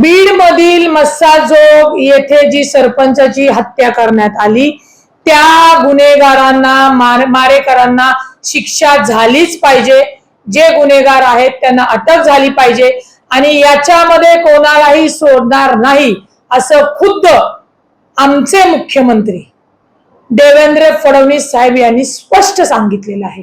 बीड मधील मस्साजोग येथे जी सरपंचाची हत्या करण्यात आली त्या गुन्हेगारांना मार मारेकरांना शिक्षा झालीच पाहिजे. जे गुन्हेगार आहेत त्यांना अटक झाली पाहिजे आणि याच्यामध्ये कोणालाही सोडणार नाही असं खुद्द आमचे मुख्यमंत्री देवेंद्र फडणवीस साहेब यांनी स्पष्ट सांगितलेलं आहे.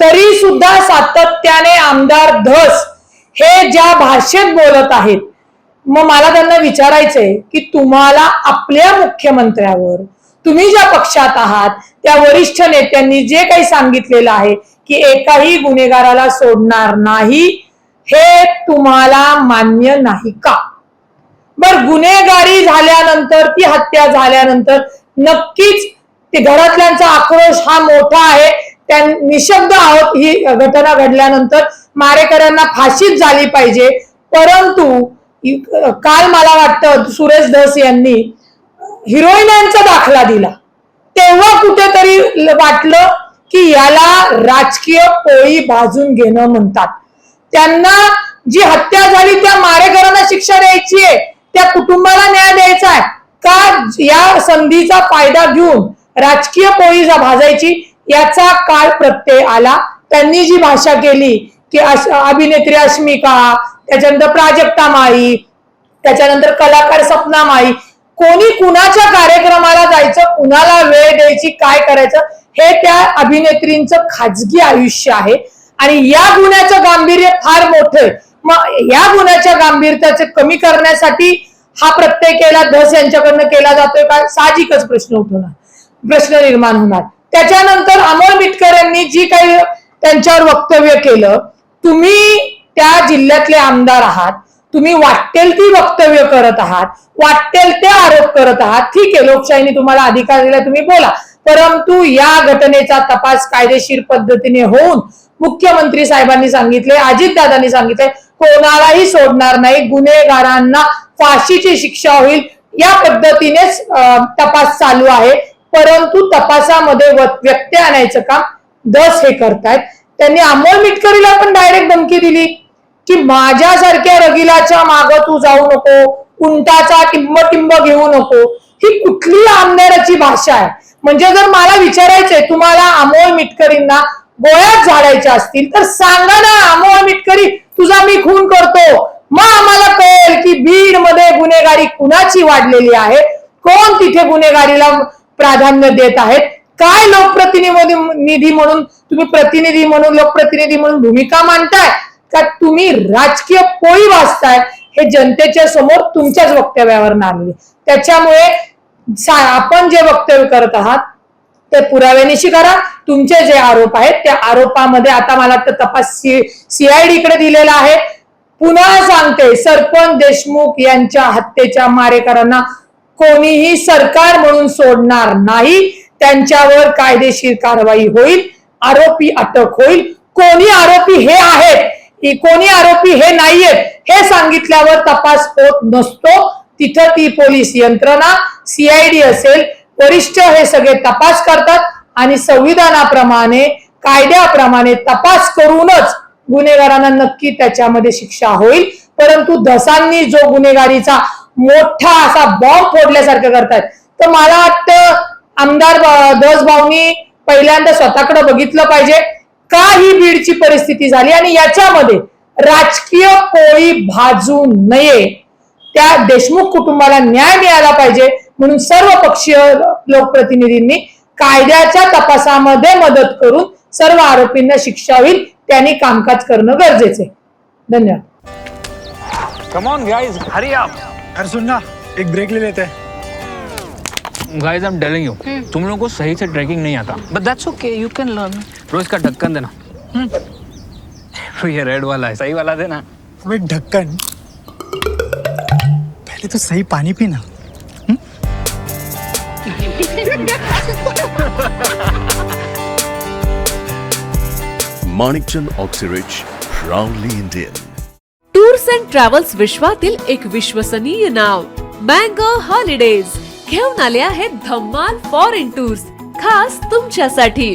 तरी सुद्धा सातत्याने आमदार धस हे ज्या भाषेत बोलत आहेत मग मला त्यांना विचारायचंय की तुम्हाला आपल्या मुख्यमंत्र्यावर तुम्ही ज्या पक्षात आहात त्या वरिष्ठ नेत्यांनी जे काही सांगितलेलं आहे की एकाही गुन्हेगाराला सोडणार नाही हे तुम्हाला मान्य नाही का? बर गुन्हेगारी झाल्यानंतर ती हत्या झाल्यानंतर नक्कीच ते घरातल्यांचा आक्रोश हा मोठा आहे. त्या निशब्द आहोत ही घटना घडल्यानंतर मारेकऱ्यांना फाशीच झाली पाहिजे. परंतु काल मला वाटतं सुरेश धस यांनी हिरोईनांचा दाखला दिला. तेव्हा कुठेतरी वाटलं की याला राजकीय पोळी भाजून घेणं म्हणतात. त्यांना जी हत्या झाली त्या मारेकरांना शिक्षा द्यायची आहे त्या कुटुंबाला न्याय द्यायचा आहे. का या संधीचा फायदा घेऊन राजकीय पोळी भाजायची? याचा काळ प्रत्यय आला. त्यांनी जी भाषा केली की अभिनेत्री अस्मिका त्याच्यानंतर प्राजक्ता माई त्याच्यानंतर कलाकार सपना माई कोणी कुणाच्या कार्यक्रमाला जायचं कुणाला वेळ द्यायची काय करायचं हे त्या अभिनेत्रींचं खाजगी आयुष्य आहे. आणि या गुन्ह्याचं गांभीर्य फार मोठं आहे. मग या गुन्ह्याच्या गांभीर्याचे कमी करण्यासाठी हा प्रत्यय केला धस यांच्याकडनं केला जातोय का? साहजिकच प्रश्न उठवणार. प्रश्न निर्माण होणार. त्याच्यानंतर अमोल मिटकर यांनी जी काही त्यांच्यावर वक्तव्य केलं तुम्ही त्या जिल्ह्यातले आमदार आहात तुम्ही वाटेल ती वक्तव्य करत आहात वाटेल ते आरोप करत आहात ठीक आहे लोकशाहीने तुम्हाला अधिकार दिला तुम्ही बोला. परंतु या घटनेचा तपास कायदेशीर पद्धतीने होऊन मुख्यमंत्री साहेबांनी सांगितले अजितदादांनी सांगितले कोणालाही सोडणार नाही गुन्हेगारांना फाशीची शिक्षा होईल या पद्धतीनेच तपास चालू आहे. परंतु तपासामध्ये व- व्यत्यय आणायचं काम दस हे करतायत. त्यांनी अमोल मिटकरीला पण डायरेक्ट धमकी दिली. की माझ्यासारख्या रगिलाच्या माग तू जाऊ नको कुंटाचा टिंब टिंब घेऊ नको. ही कुठली आमदाराची भाषा आहे? म्हणजे जर मला विचारायचंय तुम्हाला अमोल मिटकरींना गोळ्यात झाडायच्या असतील तर सांगा ना अमोल मिटकरी तुझा मी खून करतो. मग आम्हाला कळेल की बीडमध्ये गुन्हेगारी कुणाची वाढलेली आहे कोण तिथे गुन्हेगारीला प्राधान्य देत आहेत काय लोकप्रतिनिधी निधी म्हणून तुम्ही प्रतिनिधी म्हणून लोकप्रतिनिधी म्हणून भूमिका मांडताय? का तुम्ही राजकीय पोळी वाचताय हे जनतेच्या समोर तुमच्याच वक्तव्यावर आणले त्याच्यामुळे आपण जे वक्तव्य करत आहात ते पुराव्यानिशी करा. तुमचे जे आरोप आहेत त्या आरोपामध्ये आता मला तर तपास सीआयडी कडे दिलेला आहे. पुन्हा सांगते सरपंच देशमुख यांच्या हत्येच्या मारेकरांना कोणीही सरकार म्हणून सोडणार नाही. त्यांच्यावर कायदेशीर कारवाई होईल आरोपी अटक होईल. कोणी आरोपी हे आहेत? कोणी आरोपी हे नाहीयेत हे सांगितल्यावर तपास होत नसतो. तिथं ती पोलीस यंत्रणा सीआयडी असेल वरिष्ठ हे सगळे तपास करतात आणि संविधानाप्रमाणे कायद्याप्रमाणे तपास करूनच गुन्हेगारांना नक्की त्याच्यामध्ये शिक्षा होईल. परंतु धसांनी जो गुन्हेगारीचा मोठा असा बॉम्ब फोडल्यासारखं करतायत तर मला वाटतं आमदार दस धस भाऊनी पहिल्यांदा स्वतःकडे बघितलं पाहिजे. का ही बीडची परिस्थिती झाली आणि याच्यामध्ये राजकीय पोळी भाजू नये. त्या देशमुख कुटुंबाला न्याय मिळाला पाहिजे म्हणून सर्व पक्षीय लोकप्रतिनिधींनी कायद्याच्या तपासामध्ये मदत करून सर्व आरोपींना शिक्षा होईल त्यांनी कामकाज करणं गरजेचे धन्यवाद. Come on guys hurry up अरे सुन ना एक ब्रेक ले लेते. हैं guys I am telling you तुम लोगों को सही से ट्रैकिंग नहीं आता. But that's okay, you can learn. रोज का ढक्कन देना। तो ये रेड वाला है सही वाला देना। अबे ढक्कन। पहले तो सही पानी पीना। Manikchand Oxyrich, proudly Indian. Tours and travels विश्वातील एक विश्वसनीय नाव मँगो हॉलिडेज घेऊन आले आहेत धम्माल फॉरेन टूर्स खास तुमच्यासाठी